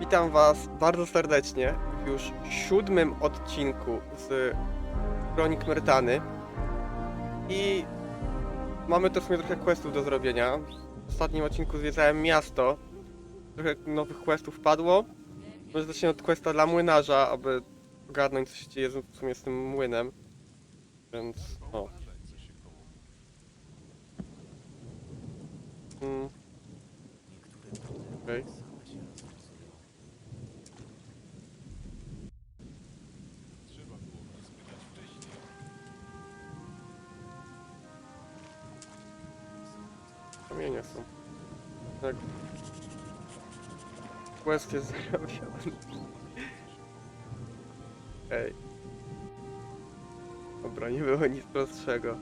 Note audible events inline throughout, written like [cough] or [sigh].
Witam Was bardzo serdecznie w już siódmym odcinku z Kronik Myrtany. I mamy też trochę questów do zrobienia. W ostatnim odcinku zwiedzałem miasto. Trochę nowych questów padło. Może zacznę od questa dla młynarza, aby ogarnąć co się dzieje w sumie z tym młynem. Więc o. Mm. Okej. Kamienie są. Tak. Quest jest zrobiony. Ej. Dobra, nie było nic prostszego.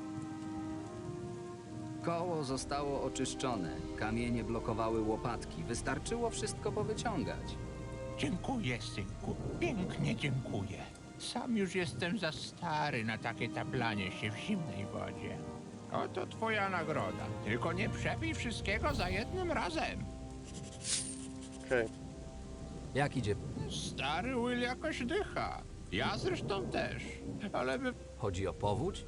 Koło zostało oczyszczone, kamienie blokowały łopatki. Wystarczyło wszystko powyciągać. Dziękuję, synku. Pięknie dziękuję. Sam już jestem za stary na takie taplanie się w zimnej wodzie. Oto twoja nagroda. Tylko nie przepij wszystkiego za jednym razem. Okej. Jak idzie? Stary Will jakoś dycha. Ja zresztą też. Ale my... Chodzi o powódź?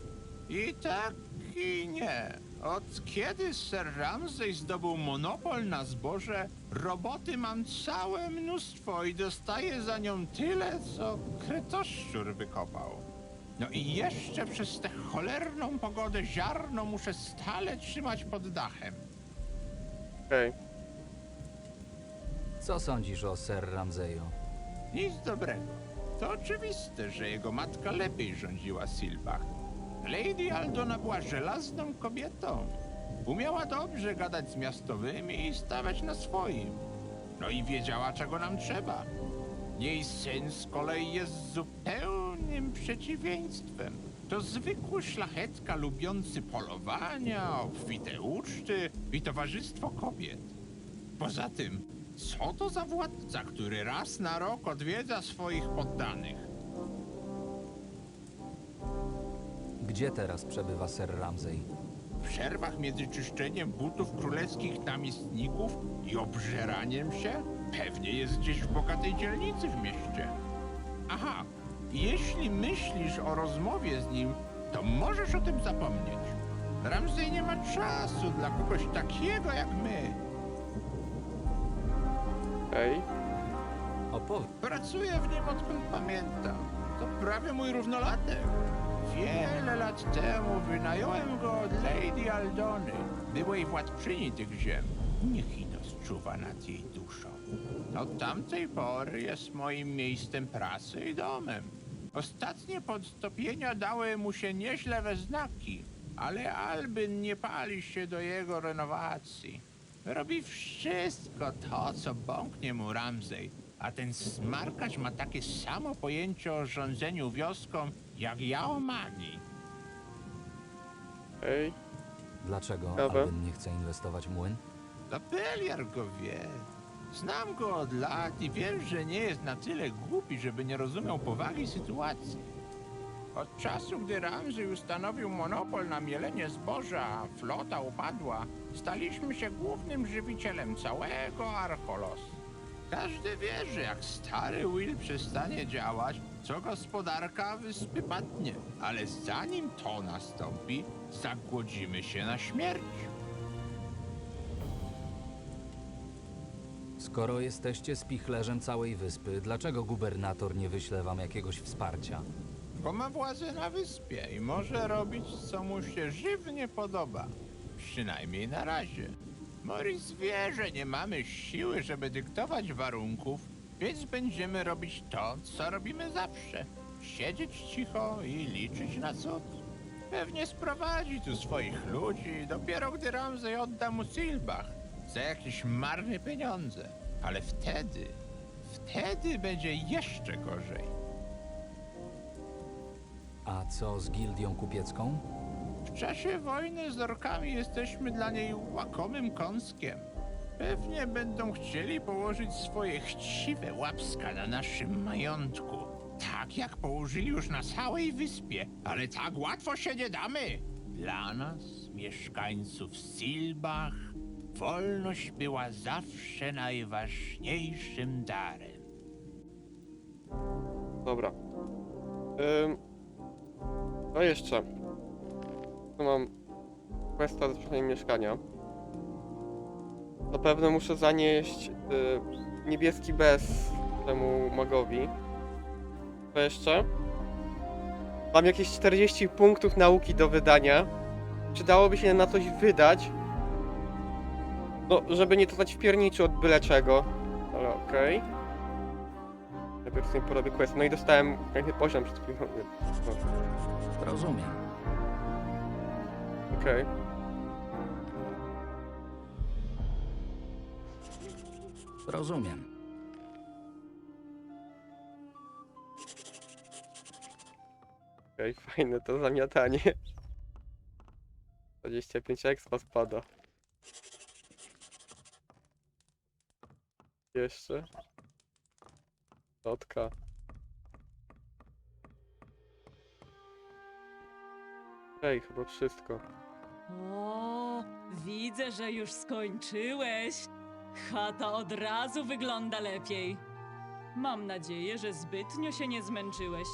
I tak, i nie. Od kiedy Sir Ramsay zdobył monopol na zboże, roboty mam całe mnóstwo i dostaję za nią tyle, co krytoszczur wykopał. No i jeszcze przez tę cholerną pogodę ziarno muszę stale trzymać pod dachem. Okej. Co sądzisz o Sir Ramseyu? Nic dobrego. To oczywiste, że jego matka lepiej rządziła Silbach. Lady Aldona była żelazną kobietą. Umiała dobrze gadać z miastowymi i stawać na swoim. No i wiedziała, czego nam trzeba. Jej syn z kolei jest zupełnym przeciwieństwem. To zwykły szlachetka lubiący polowania, obfite uczty i towarzystwo kobiet. Poza tym, co to za władca, który raz na rok odwiedza swoich poddanych? Gdzie teraz przebywa Sir Ramsay? W przerwach między czyszczeniem butów królewskich namiestników i obżeraniem się pewnie jest gdzieś w bogatej dzielnicy w mieście. Aha, jeśli myślisz o rozmowie z nim, to możesz o tym zapomnieć. Ramsey nie ma czasu dla kogoś takiego jak my. Okej. Opowiedz. Pracuję w nim odkąd pamiętam. To prawie mój równolatek. Wiele lat temu wynająłem go od Lady Aldony, byłej władczyni tych ziem. Niech Inos czuwa nad jej duszą. Od tamtej pory jest moim miejscem pracy i domem. Ostatnie podtopienia dały mu się nieźle we znaki, ale Albyn nie pali się do jego renowacji. Robi wszystko to, co bąknie mu Ramsey, a ten smarkacz ma takie samo pojęcie o rządzeniu wioską, jak ja o magii. Okej. Dlaczego Dobra. Albin nie chce inwestować w młyn? Lapeliar go wie. Znam go od lat i wiem, że nie jest na tyle głupi, żeby nie rozumiał powagi sytuacji. Od czasu, gdy Ramsey ustanowił monopol na mielenie zboża, a flota upadła, staliśmy się głównym żywicielem całego Archolos. Każdy wie, że jak stary Will przestanie działać, co gospodarka wyspy padnie. Ale zanim to nastąpi, zagłodzimy się na śmierć. Skoro jesteście spichlerzem całej wyspy, dlaczego gubernator nie wyśle wam jakiegoś wsparcia? Bo ma władzę na wyspie i może robić, co mu się żywnie podoba. Przynajmniej na razie. Morris wie, że nie mamy siły, żeby dyktować warunków, więc będziemy robić to, co robimy zawsze. Siedzieć cicho i liczyć na cud. Pewnie sprowadzi tu swoich ludzi, dopiero gdy Ramsey odda mu Silbach za jakieś marne pieniądze. Ale wtedy, wtedy będzie jeszcze gorzej. A co z gildią kupiecką? W czasie wojny z orkami jesteśmy dla niej łakomym kąskiem. Pewnie będą chcieli położyć swoje chciwe łapska na naszym majątku. Tak jak położyli już na całej wyspie, ale tak łatwo się nie damy. Dla nas, mieszkańców Silbach, Wolność była zawsze najważniejszym darem. Dobra. Ym, no jeszcze. Tu mam questa do sprzątania mieszkania. Na pewno muszę zanieść y, niebieski bez temu magowi. Co jeszcze? Mam jakieś 40 punktów nauki do wydania. Przydałoby się na coś wydać. No, żeby nie dostać w pierniczu od byle czego. Ale okej. Najpierw sobie porobię quest. No i dostałem piękny poziom przed chwilą. No, Rozumiem. okej. Rozumiem. Okej, fajne to zamiatanie. 25 expa spada. Jeszcze. Lotka. Ej, chyba wszystko. O, widzę, że już skończyłeś. Chata od razu wygląda lepiej. Mam nadzieję, że zbytnio się nie zmęczyłeś.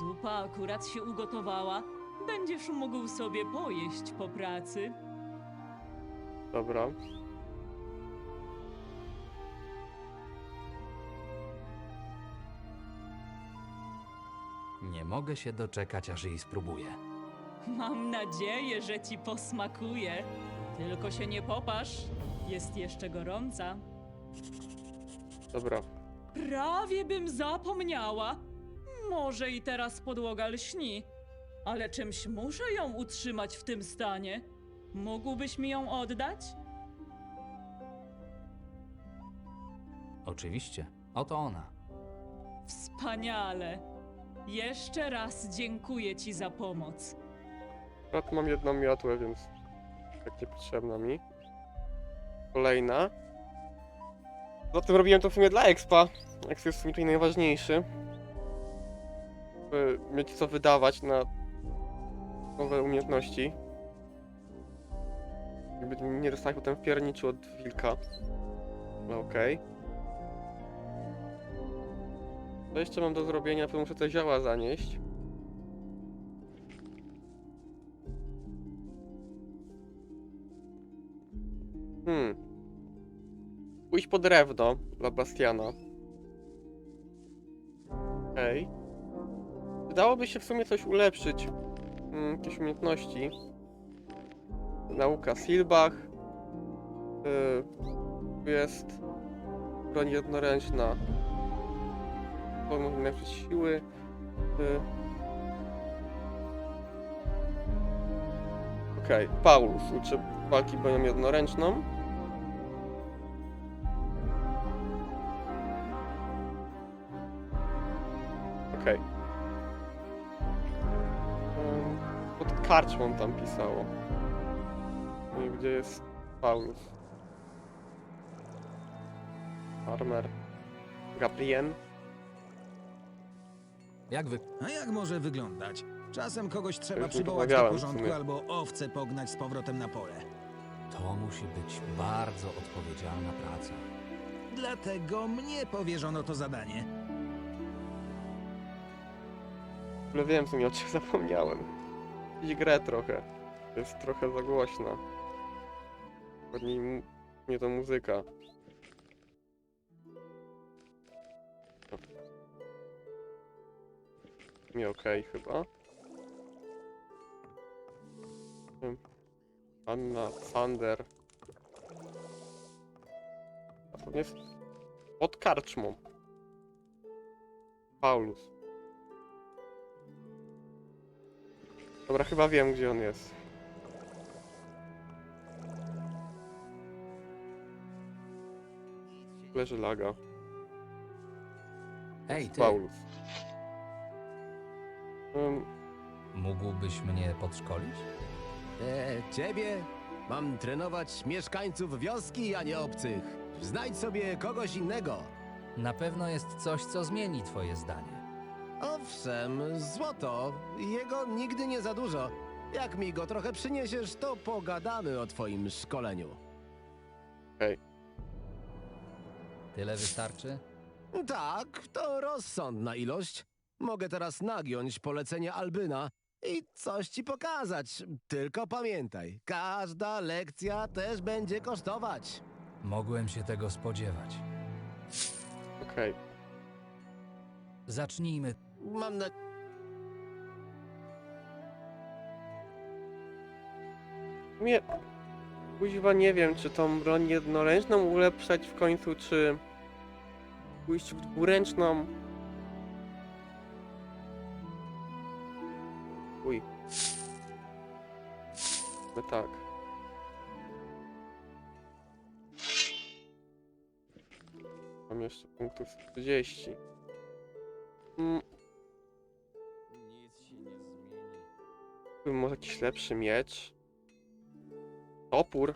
Zupa akurat się ugotowała. Będziesz mógł sobie pojeść po pracy. Dobra. Nie mogę się doczekać, aż jej spróbuję. Mam nadzieję, że ci posmakuje. Tylko się nie popasz. Jest jeszcze gorąca. Dobra. Prawie bym zapomniała. Może i teraz podłoga lśni, ale czymś muszę ją utrzymać w tym stanie. Mógłbyś mi ją oddać? Oczywiście. Oto ona. Wspaniale. Jeszcze raz dziękuję ci za pomoc. Akurat mam jedną miotłę, więc tak niepotrzebna mi. Kolejna. Zatem robiłem to w sumie dla expa. Exp jest w sumie tutaj najważniejszy. By mieć co wydawać na nowe umiejętności. Jakby nie dostać potem w pierniczu od wilka. No okej. Co jeszcze mam do zrobienia? To muszę te zioła zanieść. Hmm. Pójść po drewno dla Bastiana. Okej. Wydałoby się w sumie coś ulepszyć. Hmm, jakieś umiejętności. Nauka Silbach. Yy, jest broń jednoręczna. Pomoc ulepszyć siły. Yy. Okej, Paulus uczy walki bronią jednoręczną. Okej. Ym, Pod karczmą tam pisało. I gdzie jest Paulus? Farmer. Gabrien. Jak wy... A jak może wyglądać? Czasem kogoś trzeba już mi przywołać do pomagałem w porządku sumie. albo owce pognać z powrotem na pole. To musi być bardzo odpowiedzialna praca. Dlatego mnie powierzono to zadanie. W ogóle wiem, co mi o czym [laughs] zapomniałem. Iść grę trochę. Jest trochę za głośna. Chodzi mu- mnie to muzyka. Mi okej chyba. Ym, Anna Sander. A to jest pod karczmą. Paulus. Dobra, chyba wiem, gdzie on jest. Leży laga. Ej, ty, Paulus. Um, mógłbyś mnie podszkolić? E, ciebie? Mam trenować mieszkańców wioski, a nie obcych. Znajdź sobie kogoś innego. Na pewno jest coś, co zmieni twoje zdanie. Owszem, złoto. Jego nigdy nie za dużo. Jak mi go trochę przyniesiesz, to pogadamy o twoim szkoleniu. Tyle wystarczy? Tak, to rozsądna ilość. Mogę teraz nagiąć polecenie Albyna i coś ci pokazać. Tylko pamiętaj, każda lekcja też będzie kosztować. Mogłem się tego spodziewać. Okej. Zacznijmy. Mam na... Sumie, kuźwa nie wiem, czy tą broń jednoręczną ulepszać w końcu, czy pójść w dwuręczną. No tak. Mam jeszcze punktów 30. Mm. Bym może jakiś lepszy miecz. Topór.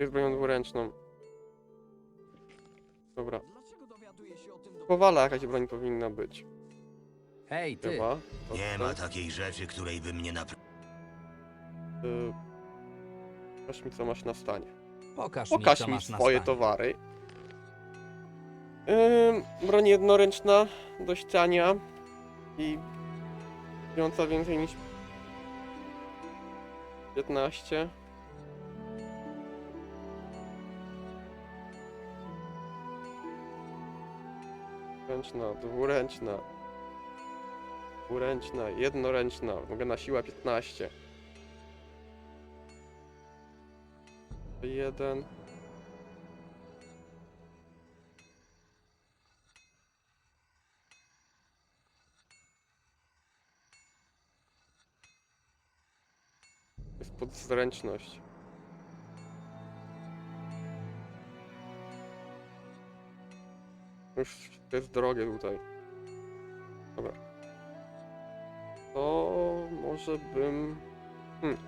Jest bronią dwuręczną. Dobra. Kowala jakaś broń powinna być. Hej, ty! Chyba. Nie ma takiej rzeczy, której by mnie napr... Y... Pokaż mi co masz na stanie. Pokaż, Pokaż mi, co mi masz na swoje stanie. towary. Ym, broń jednoręczna, dość tania i biorąca więcej niż 15. Ręczna, dwuręczna, dwuręczna, jednoręczna, mogę na siłę 15. Jeden. Jest podzręczność. Już to jest drogie tutaj. Dobra. To może bym... Hmm.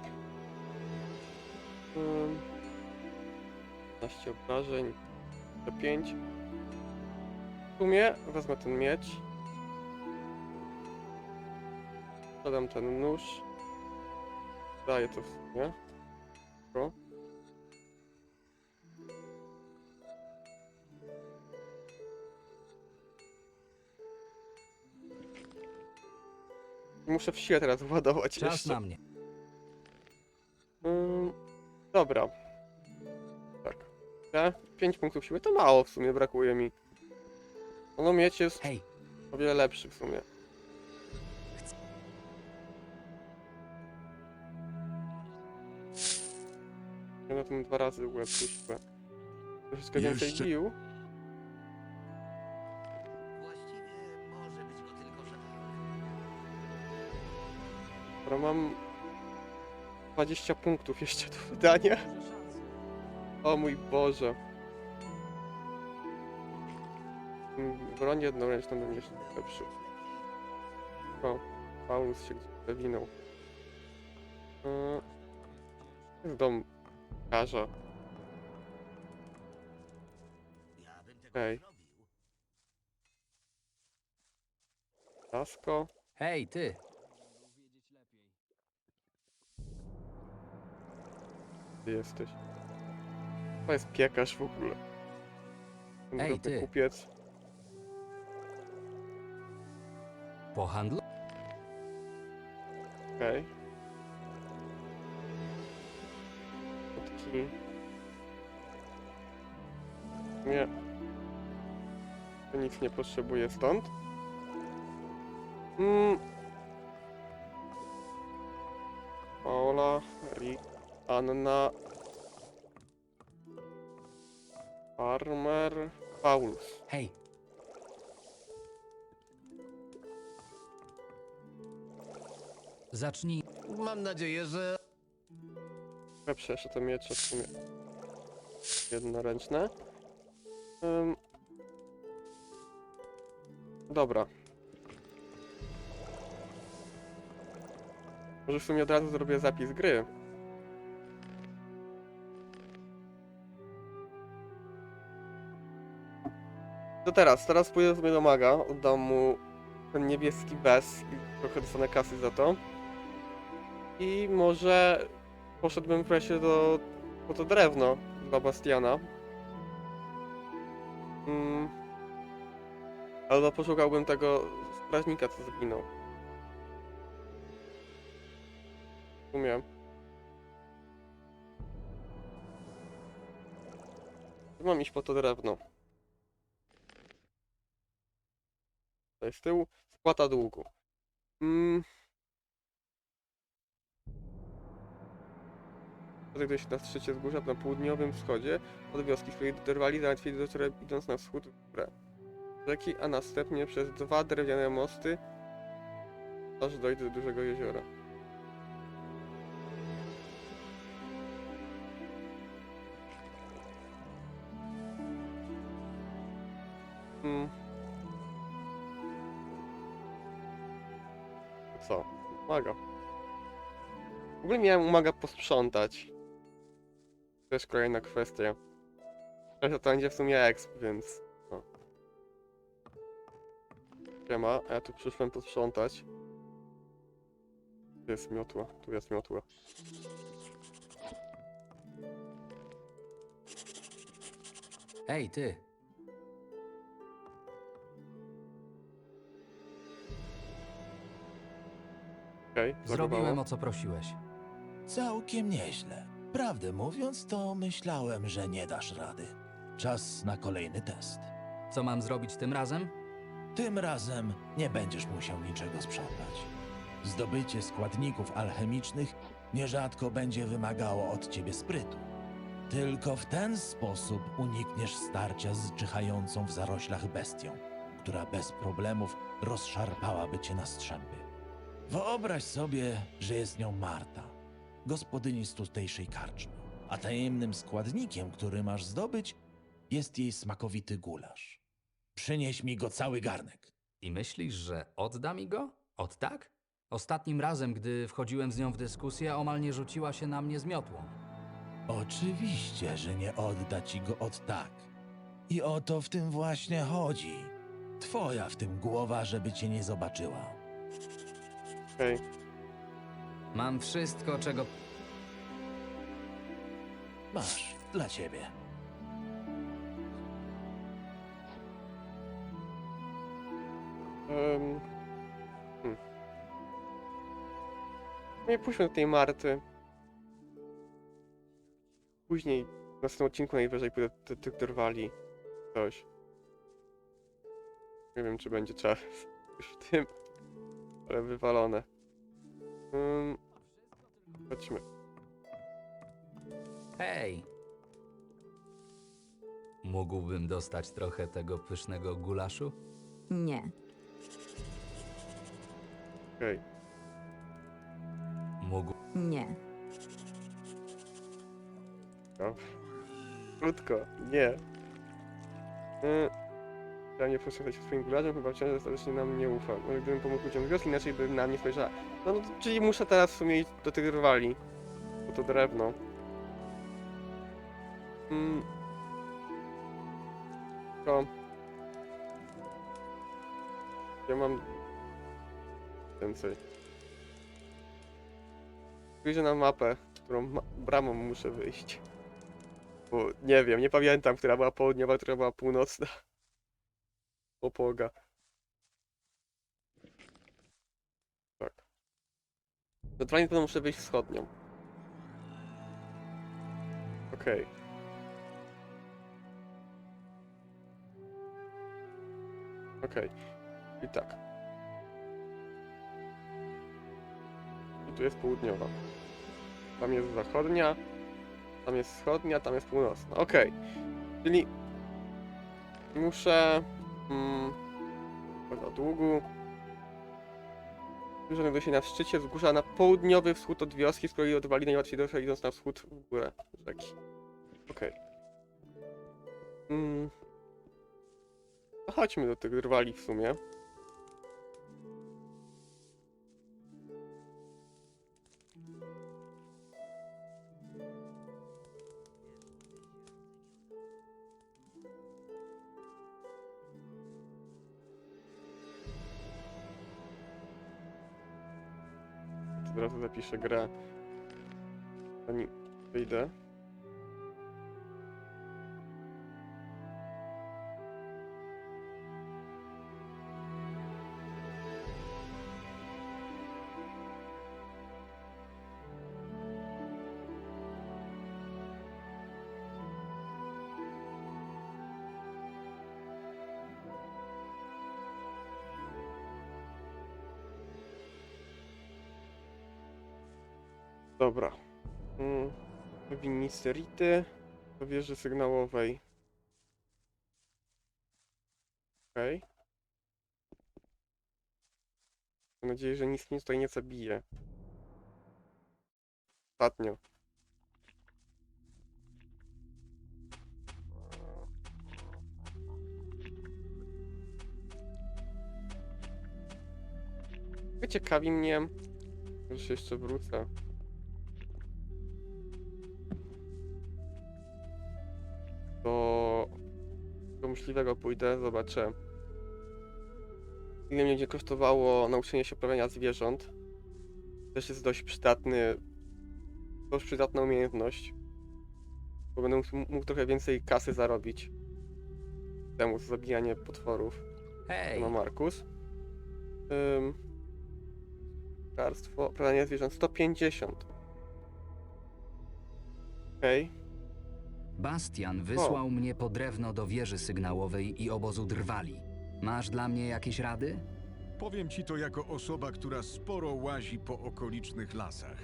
Hmm. 15 obrażeń. To 5. W sumie wezmę ten miecz. Dodam ten nóż. Daję to w sumie. Muszę w siłę teraz władować Czas jeszcze. na mnie. Mm, dobra. Tak. Te 5 punktów siły to mało w sumie brakuje mi. No mieć jest Hej, o wiele lepszy w sumie. Ja na tym dwa razy łeb puszczę. Troszeczkę więcej Jeszcze- bił. Dobra, mam 20 punktów jeszcze do wydania. O mój Boże. Broń jednoręczną bym jeszcze lepszy. O, Paulus się gdzieś zawinął. Eee, jest dom karza. Okej. Lasko. hej, ty! Ty jesteś. To jest piekarz w ogóle. Ten Ej, ty. kupiec. Po handlu? Okej. Potki. Nie. To nic nie potrzebuję stąd. Anna, Farmer, Paulus. Hej, zacznij. Mam nadzieję, że... Lepsze jeszcze te miecze w sumie. Jednoręczne. Ym. Dobra. Może w sumie od razu zrobię zapis gry. To teraz, teraz pójdę sobie do maga, oddam mu ten niebieski bez i trochę dostanę kasy za to. I może poszedłbym wreszcie do Po to drewno dla Bastiana. Mm. Albo poszukałbym tego strażnika, co zginął. W sumie. Mam iść po to drewno. Tutaj z tyłu. Spłata długu. Mm. Znajduje się na szczycie wzgórza na południowym wschodzie od wioski, której dotarwali załatwili do której idąc na wschód w górę. Rzeki, a następnie przez dwa drewniane mosty aż dojdzie do dużego jeziora. Ogóle miałem umaga posprzątać. Też kolejna kwestia. Ale to będzie w sumie exp, więc... No. Siema, a ja tu przyszłem posprzątać. Tu jest miotła, tu jest miotła. Hej, ty. Okej, Zrobiłem o co prosiłeś. Całkiem nieźle. Prawdę mówiąc, to myślałem, że nie dasz rady. Czas na kolejny test. Co mam zrobić tym razem? Tym razem nie będziesz musiał niczego sprzątać. Zdobycie składników alchemicznych nierzadko będzie wymagało od ciebie sprytu. Tylko w ten sposób unikniesz starcia z czyhającą w zaroślach bestią, która bez problemów rozszarpałaby cię na strzępy. Wyobraź sobie, że jest nią Marta, gospodyni z tutejszej karczmy, a tajemnym składnikiem, który masz zdobyć, jest jej smakowity gulasz. Przynieś mi go cały garnek. I myślisz, że odda mi go? Od tak? Ostatnim razem, gdy wchodziłem z nią w dyskusję, omal nie rzuciła się na mnie z miotłą. Oczywiście, że nie odda ci go od tak. I o to w tym właśnie chodzi. Twoja w tym głowa, żeby cię nie zobaczyła. Okej, Mam wszystko, czego... Masz, dla ciebie. Um, hmm. Nie pójdźmy do tej Marty. Później, w następnym odcinku najwyżej pójdę do tych drwali. Coś. Nie wiem, czy będzie czas [laughs] już w tym. Ale wywalone. Um, chodźmy. Hej! Mógłbym dostać trochę tego pysznego gulaszu? Nie. Okej. Mógł... Nie. No. Krótko, nie. Yy, ja nie posłuchać swoim gularzem, chyba wciąż dostatecznie nam nie ufa. Może gdybym pomógł ludziom wioski, inaczej by na mnie spojrzała. No, no czyli muszę teraz w sumie iść do tych rywali. Bo to drewno. Mm. To... Ja mam... Więcej. Spojrzę na mapę, którą ma bramą muszę wyjść. Bo nie wiem, nie pamiętam, która była południowa, która była północna. Opoga. Tak. Naturalnie to muszę wyjść wschodnią. Okej. Okej. I tak. I tu jest południowa. Tam jest zachodnia. Tam jest wschodnia, tam jest północna. Okej. Czyli muszę. Mm, o długu. Znajduje się na szczycie wzgórza na południowy wschód od wioski, z której odwali najłatwiej doszła idąc na wschód w górę rzeki. Okej. Mm. Chodźmy do tych rywali w sumie. Od razu zapiszę grę. Zanim wyjdę. Dobra. Mm. Winnicy Rity. Do wieży sygnałowej. Okej. Mam nadzieję, że nic mnie tutaj nie zabije. Ostatnio. Ciekawi mnie, się jeszcze wrócę. Myśliwego pójdę, zobaczę. Ile mnie będzie kosztowało nauczenie się uprawiania zwierząt. Też jest dość przydatny, dość przydatna umiejętność. Bo będę mógł, mógł trochę więcej kasy zarobić. Temu za zabijanie potworów. Hej, ma Markus. Ym, Karstwo, uprawianie zwierząt 150. Okej. Bastian wysłał mnie po drewno do wieży sygnałowej i obozu drwali. Masz dla mnie jakieś rady? Powiem ci to jako osoba, która sporo łazi po okolicznych lasach.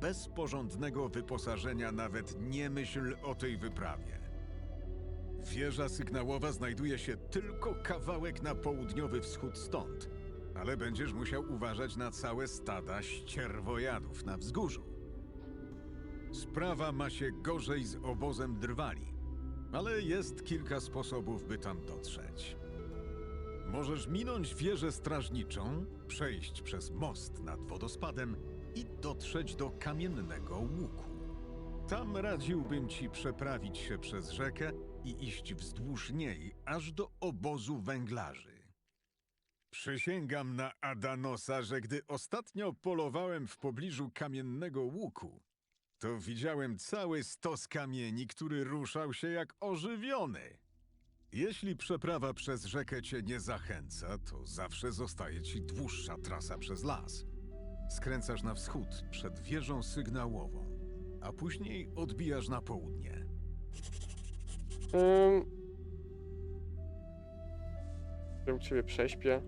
Bez porządnego wyposażenia nawet nie myśl o tej wyprawie. Wieża sygnałowa znajduje się tylko kawałek na południowy wschód stąd, ale będziesz musiał uważać na całe stada ścierwojadów na wzgórzu. Sprawa ma się gorzej z obozem drwali, ale jest kilka sposobów, by tam dotrzeć. Możesz minąć wieżę strażniczą, przejść przez most nad wodospadem i dotrzeć do kamiennego łuku. Tam radziłbym ci przeprawić się przez rzekę i iść wzdłuż niej, aż do obozu węglarzy. Przysięgam na Adanosa, że gdy ostatnio polowałem w pobliżu kamiennego łuku, to widziałem cały stos kamieni, który ruszał się jak ożywiony. Jeśli przeprawa przez rzekę cię nie zachęca, to zawsze zostaje ci dłuższa trasa przez las. Skręcasz na wschód przed wieżą sygnałową, a później odbijasz na południe. Ym... Ja u ciebie prześpię.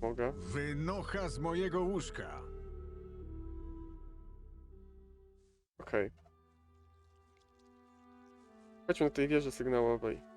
Mogę. Wynocha z mojego łóżka! Okej. Chodźmy do tej wieży sygnałowej.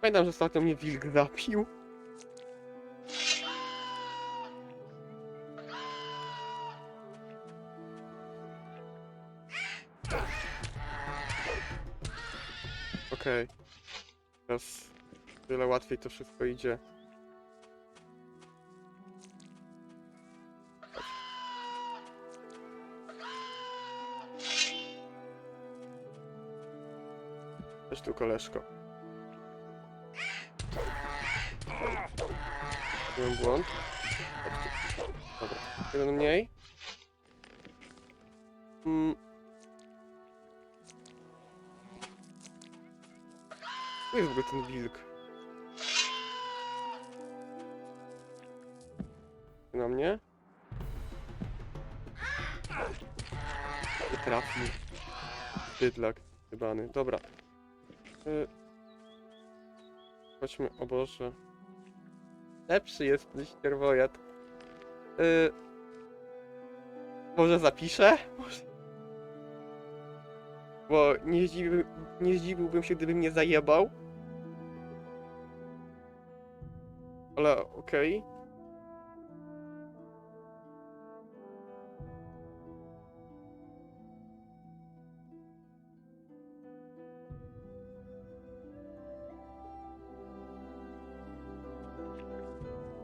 Pamiętam, że ostatnio mnie wilk zabił. Okej. Teraz wiele łatwiej to wszystko idzie. Chodź tu, koleżko. Byłem błąd. Dobra. Jeden mniej. Mm. Tu jest w ogóle ten wilk. Na mnie? Nie trafił. Bydlak. Chybany. Dobra. Y... Chodźmy, o Boże. Lepszy jest ten ścierwojad. Y... Może zapiszę? Może... Bo nie, zdziwi... nie zdziwiłbym się, gdyby mnie zajebał. Ale okej.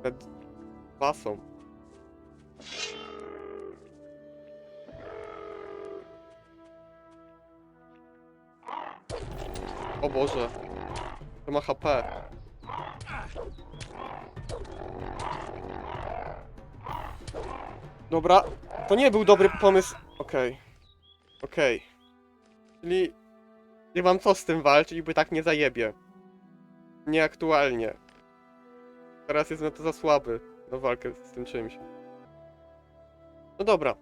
Nawet Dwa. O Boże. To ma HP. Dobra, to nie był dobry pomysł. Okej. Okej. Czyli Nie mam co z tym walczyć, bo tak nie zajebie. Nieaktualnie. Teraz jest na to za słaby na walkę z tym czymś. No dobra.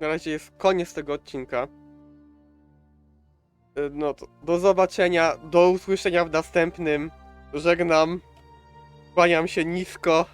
Na razie jest koniec tego odcinka. Y, No to do zobaczenia, do usłyszenia w następnym. Żegnam. Kłaniam się nisko.